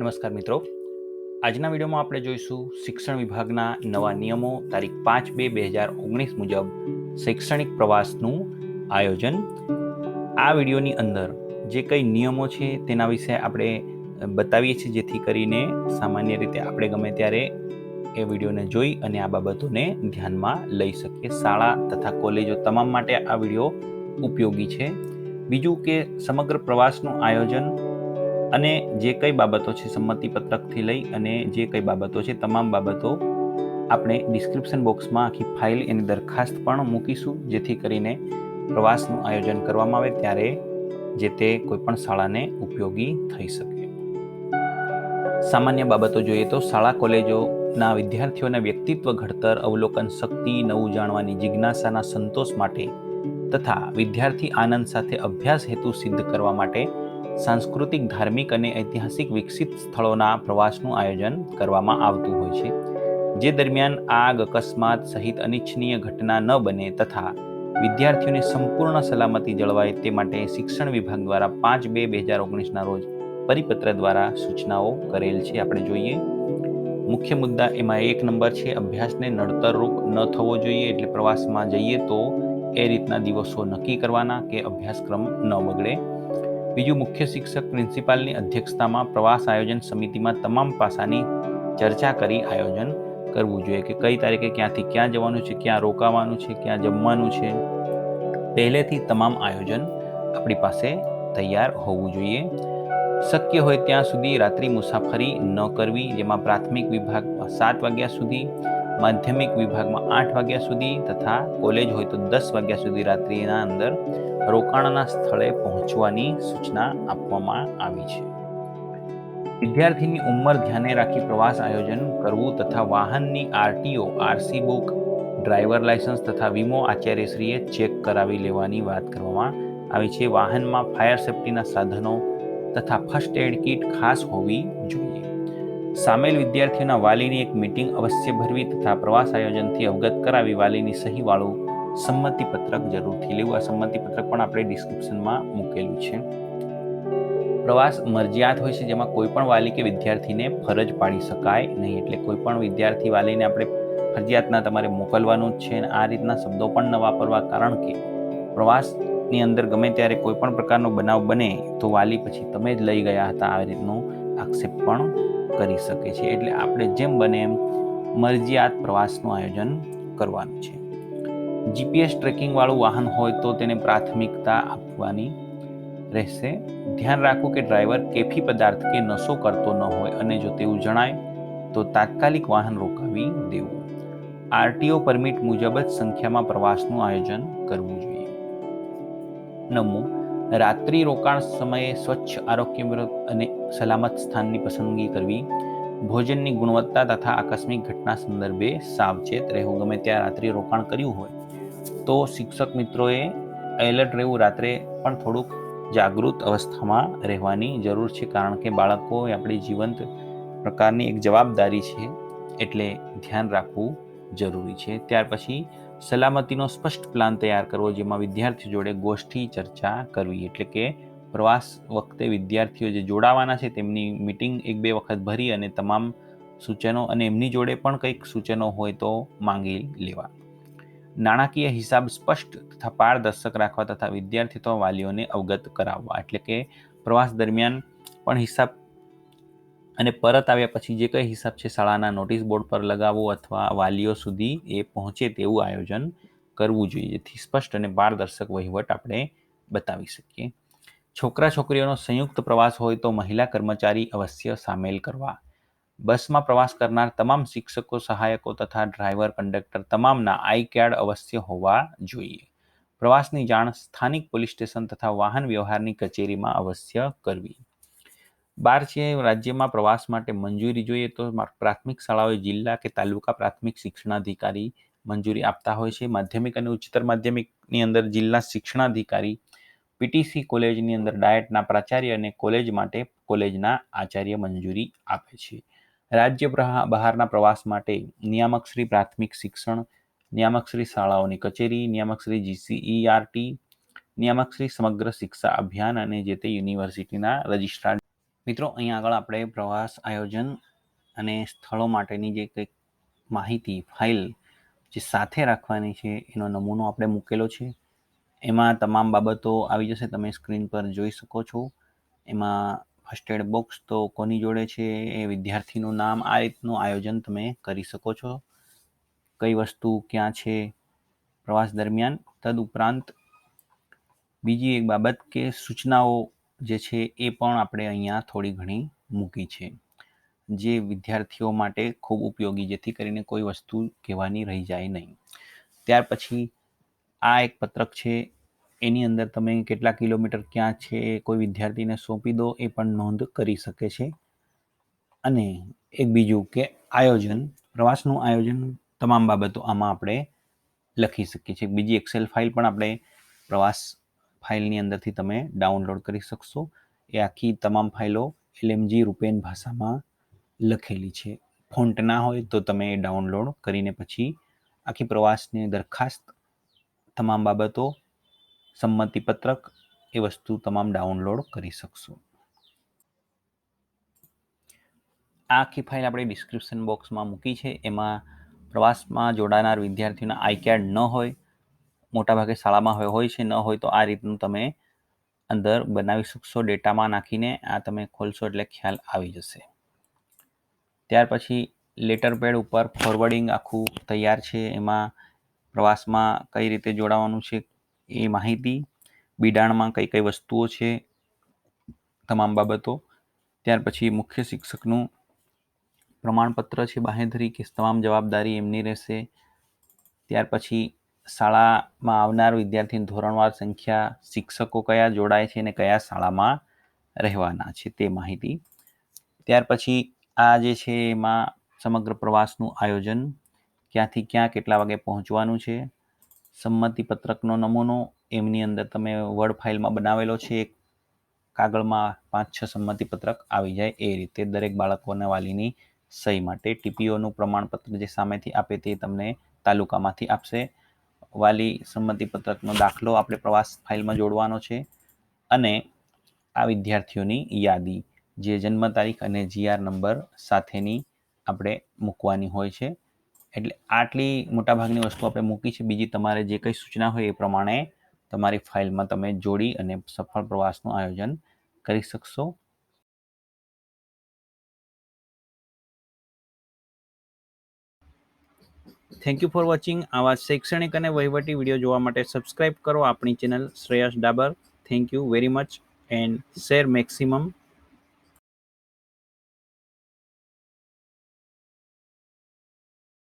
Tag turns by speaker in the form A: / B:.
A: નમસ્કાર મિત્રો. આજના વિડીયોમાં આપણે જોઈશું શિક્ષણ વિભાગના નવા નિયમો તારીખ પાંચ બે બે હજાર ઓગણીસ મુજબ શૈક્ષણિક પ્રવાસનું આયોજન. આ વિડીયોની અંદર જે કંઈ નિયમો છે તેના વિશે આપણે બતાવીએ છીએ, જેથી કરીને સામાન્ય રીતે આપણે ગમે ત્યારે એ વિડીયોને જોઈ અને આ બાબતોને ધ્યાનમાં લઈ શકીએ. શાળા તથા કોલેજો તમામ માટે આ વીડિયો ઉપયોગી છે. બીજું કે સમગ્ર પ્રવાસનું આયોજન અને જે કઈ બાબતો છે સંમતિ પત્રકથી લઈ અને જે કઈ બાબતો છે, તમામ બાબતો આપણે ડિસ્ક્રિપ્શન બોક્સમાં આખી ફાઇલ એની દરખાસ્ત પણ મૂકીશું, જેથી કરીને પ્રવાસનું આયોજન કરવામાં આવે ત્યારે જે તે કોઈપણ શાળાને ઉપયોગી થઈ શકે. સામાન્ય બાબતો જોઈએ તો શાળા કોલેજોના વિદ્યાર્થીઓના વ્યક્તિત્વ, ઘડતર, અવલોકન શક્તિ, નવું જાણવાની જિજ્ઞાસાના સંતોષ માટે તથા વિદ્યાર્થી આનંદ સાથે અભ્યાસ હેતુ સિદ્ધ કરવા માટે સાંસ્કૃતિક, ધાર્મિક અને ઐતિહાસિક વિકસિત સ્થળોના પ્રવાસનું આયોજન કરવામાં આવતું હોય છે, જે દરમિયાન આગ, અકસ્માત સહિત અનિચ્છનીય ઘટના ન બને તથા વિદ્યાર્થીઓને સંપૂર્ણ સલામતી જળવાય તે માટે શિક્ષણ વિભાગ દ્વારા પાંચ બે બે હજાર ઓગણીસના રોજ પરિપત્ર દ્વારા સૂચનાઓ કરેલ છે. આપણે જોઈએ, મુખ્ય મુદ્દા એમાં એક નંબર છે, અભ્યાસને નડતરરૂપ ન થવો જોઈએ એટલે પ્રવાસમાં જઈએ તો એ રીતના દિવસો નક્કી કરવાના કે અભ્યાસક્રમ ન બગડે. બીજું મુખ્ય શિક્ષક પ્રિન્સિપાલની અધ્યક્ષતામાં પ્રવાસ આયોજન સમિતિમાં તમામ પાસાની ચર્ચા કરી આયોજન કરવું જોઈએ કે કઈ તારીખે ક્યાંથી ક્યાં જવાનું છે, ક્યાં રોકાવાનું છે, ક્યાં જમવાનું છે. પહેલેથી તમામ આયોજન આપણી પાસે તૈયાર હોવું જોઈએ. શક્ય હોય ત્યાં સુધી રાત્રિ મુસાફરી ન કરવી, જેમાં પ્રાથમિક વિભાગમાં સાત વાગ્યા સુધી, માધ્યમિક વિભાગમાં આઠ વાગ્યા સુધી તથા કોલેજ હોય તો દસ વાગ્યા સુધી રાત્રિના અંદર રોકાણના સ્થળે પહોંચવાની સૂચના આપવામાં આવી છે. વિદ્યાર્થીની ઉંમર ધ્યાને રાખી પ્રવાસ આયોજન કરવું તથા વાહનની RTO, RC book, driver licence તથા વીમો આચાર્યશ્રીએ ચેક કરાવી લેવાની વાત કરવામાં આવી છે. વાહનમાં ફાયર સેફટીના સાધનો તથા ફર્સ્ટ એડ કીટ ખાસ હોવી જોઈએ. સામેલ વિદ્યાર્થીઓના વાલીની એક મીટિંગ અવશ્ય ભરવી તથા પ્રવાસ આયોજનથી અવગત કરાવી વાલીની સહીવાળું સંમતિ પત્રક જરૂરથી લેવું. આ સંમતિ પત્રક પણ આપણે ડિસ્ક્રિપ્શનમાં મૂકેલું છે. પ્રવાસ મરજિયાત હોય છે, જેમાં કોઈ પણ વાલી કે વિદ્યાર્થીને ફરજ પાડી શકાય નહીં. એટલે કોઈ પણ વિદ્યાર્થી વાલીને આપણે ફરજિયાતના તમારે મોકલવાનું જ છે. અને આ રીતના શબ્દો પણ ન વાપરવા કારણ કે પ્રવાસની અંદર ગમે ત્યારે કોઈ પણ પ્રકારનો બનાવ બને, તો વાલી પછી તમે જ લઈ ગયા હતા. આ રીતનો આક્ષેપ પણ કરી શકે છે. એટલે આપણે જેમ બને એમ મરજિયાત પ્રવાસનું આયોજન કરવાનું છે. જીપીએસ ટ્રેકિંગવાળું વાહન હોય તો તેને પ્રાથમિકતા આપવાની રહેશે. ધ્યાન રાખો કે ડ્રાઈવર કેફી પદાર્થ કે નશો કરતો ન હોય અને જો તેવું જણાય, તો તાત્કાલિક વાહન રોકાવી દેવું. આરટીઓ પરમિટ મુજબ જ સંખ્યામાં પ્રવાસનું આયોજન કરવું જોઈએ. નવમું રાત્રિ રોકાણ સમયે સ્વચ્છ આરોગ્ય અને સલામત સ્થાનની પસંદગી કરવી. ભોજનની ગુણવત્તા તથા આકસ્મિક ઘટના સંદર્ભે સાવચેત રહેવું. ગમે ત્યાં રાત્રિ રોકાણ કર્યું હોય તો શિક્ષક મિત્રોએ એલર્ટ રહેવું રાત્રે પણ થોડુંક જાગૃત અવસ્થામાં રહેવાની જરૂર છે, કારણ કે બાળકો આપણી જીવંત પ્રકારની એક જવાબદારી છે, એટલે ધ્યાન રાખવું જરૂરી છે. ત્યાર પછી સલામતીનો સ્પષ્ટ પ્લાન તૈયાર કરવો, જેમાં વિદ્યાર્થીઓ જોડે ગોષ્ઠી ચર્ચા કરવી, એટલે કે પ્રવાસ વખતે વિદ્યાર્થીઓ જે જોડાવાના છે તેમની મિટિંગ એક બે વખત ભરી અને તમામ સૂચનો અને એમની જોડે પણ કંઈક સૂચનો હોય તો માંગી લેવા. નાણાકીય હિસાબ સ્પષ્ટ તથા પારદર્શક રાખવા તથા વિદ્યાર્થી અથવા વાલીઓને અવગત કરાવવા. એટલે કે પ્રવાસ દરમિયાન પણ હિસાબ અને પરત આવ્યા પછી જે કંઈ હિસાબ છે શાળાના નોટિસ બોર્ડ પર લગાવવો અથવા વાલીઓ સુધી એ પહોંચે તેવું આયોજન કરવું જોઈએ. જેથી સ્પષ્ટ અને પારદર્શક વહીવટ આપણે બતાવી શકીએ. છોકરા છોકરીઓનો સંયુક્ત પ્રવાસ હોય તો મહિલા કર્મચારી અવશ્ય સામેલ કરવા બસમાં પ્રવાસ કરનાર તમામ શિક્ષકો, સહાયકો તથા ડ્રાઈવર, કંડક્ટર તમામના આઈ કાર્ડ અવશ્ય હોવા જોઈએ. પ્રવાસની જાણ સ્થાનિક પોલીસ સ્ટેશન તથા વાહન વ્યવહારની કચેરીમાં અવશ્ય કરવી. બાર છે, રાજ્યમાં પ્રવાસ માટે મંજૂરી જોઈએ તો પ્રાથમિક શાળાઓએ જિલ્લા કે તાલુકા પ્રાથમિક શિક્ષણાધિકારી મંજૂરી આપતા હોય છે. માધ્યમિક અને ઉચ્ચતર માધ્યમિકની અંદર જિલ્લા શિક્ષણાધિકારી, પીટીસી કોલેજની અંદર ડાયટના પ્રાચાર્ય અને કોલેજ માટે કોલેજના આચાર્ય મંજૂરી આપે છે. રાજ્ય બહારના પ્રવાસ માટે નિયામકશ્રી પ્રાથમિક શિક્ષણ નિયામકશ્રી શાળાઓની કચેરી નિયામકશ્રી જીસીઈઆરટી નિયામકશ્રી સમગ્ર શિક્ષા અભિયાન અને જે તે યુનિવર્સિટીના રજિસ્ટ્રાર. મિત્રો, અહીંયા આગળ આપણે પ્રવાસ આયોજન અને સ્થળો માટેની જે કંઈક માહિતી, ફાઇલ જે સાથે રાખવાની છે, એનો નમૂનો આપણે મૂકેલો છે. એમાં તમામ બાબતો આવી જશે, તમે સ્ક્રીન પર જોઈ શકો છો. એમાં ફર્સ્ટ એડ બોક્સ તો કોની જોડે છે એ વિદ્યાર્થીનું નામ આ રીતનું આયોજન તમે કરી શકો છો. કઈ વસ્તુ ક્યાં છે પ્રવાસ દરમિયાન? તદુપરાંત બીજી એક બાબત કે સૂચનાઓ જે છે એ પણ આપણે અહીંયા થોડી ઘણી મૂકી છે, જે વિદ્યાર્થીઓ માટે ખૂબ ઉપયોગી, જેથી કરીને કોઈ વસ્તુ કહેવાની રહી જાય નહીં. ત્યાર પછી આ એક પત્રક છે એની અંદર તમે કેટલા કિલોમીટર ક્યાં છે, કોઈ વિદ્યાર્થીને સોંપી દો, એ પણ નોંધ કરી શકે છે. અને એક બીજું કે આયોજન, પ્રવાસનું આયોજન તમામ બાબતો આમાં આપણે લખી શકીએ છીએ. બીજી એક્સેલ ફાઇલ પણ આપણે પ્રવાસ ફાઇલની અંદરથી તમે ડાઉનલોડ કરી શકશો. એ આખી તમામ ફાઇલો એલએમજી રૂપેન ભાષામાં લખેલી છે. ફોન્ટ ના હોય તો તમે એ ડાઉનલોડ કરીને પછી આખી પ્રવાસની દરખાસ્ત, તમામ બાબતો સંમતિપત્રક એ વસ્તુ તમામ ડાઉનલોડ કરી શકશો. આ આખી ફાઇલ આપણે ડિસ્ક્રિપ્શન બોક્સમાં મૂકી છે. એમાં પ્રવાસમાં જોડાનાર વિદ્યાર્થીઓના આઈ કાર્ડ ન હોય, મોટાભાગે શાળામાં હોય હોય છે, ન હોય તો આ રીતનું તમે અંદર બનાવી શકશો, ડેટામાં નાખીને આ તમે ખોલશો એટલે ખ્યાલ આવી જશે. ત્યાર પછી લેટર પેડ ઉપર ફોરવર્ડિંગ આખું તૈયાર છે. એમાં પ્રવાસમાં કઈ રીતે જોડાવાનું છે એ માહિતી, બિડાણમાં કઈ કઈ વસ્તુઓ છે, તમામ બાબતો. ત્યાર પછી મુખ્ય શિક્ષકનું પ્રમાણપત્ર છે બાહેધરી કે તમામ જવાબદારી એમની રહેશે. ત્યાર પછી શાળામાં આવનાર વિદ્યાર્થીની ધોરણવાર સંખ્યા શિક્ષકો કયા જોડાય છે અને કયા શાળામાં રહેવાના છે તે માહિતી. ત્યાર પછી આ જે છે એમાં સમગ્ર પ્રવાસનું આયોજન ક્યાંથી ક્યાં કેટલા વાગે પહોંચવાનું છે સંમતિ પત્રકનો નમૂનો એમની અંદર તમે વર્ડ ફાઇલમાં બનાવેલો છે, એક કાગળમાં પાંચ છ સંમતિ પત્રક આવી જાય એ રીતે દરેક બાળકોના વાલીની સહી માટે ટીપીઓનું પ્રમાણપત્ર જે સામેથી આપે તે તમને તાલુકામાંથી આપશે. વાલી સંમતિ પત્રકનો દાખલો આપણે પ્રવાસ ફાઇલમાં જોડવાનો છે અને આ વિદ્યાર્થીઓની યાદી જે જન્મ તારીખ અને જીઆર નંબર સાથેની આપણે મૂકવાની હોય છે. એટલે આટલી મોટાભાગની વસ્તુ આપણે મૂકી છે. બીજી તમારે જે કંઈ સૂચના હોય એ પ્રમાણે તમારી ફાઇલમાં તમે જોડી અને સફળ પ્રવાસનું આયોજન કરી શકશો. થેન્ક યુ ફોર વોચિંગ આવા શૈક્ષણિક અને વહીવટી વીડિયો જોવા માટે સબસ્ક્રાઇબ કરો આપણી channel Shreyas Dabar. Thank you very much and share maximum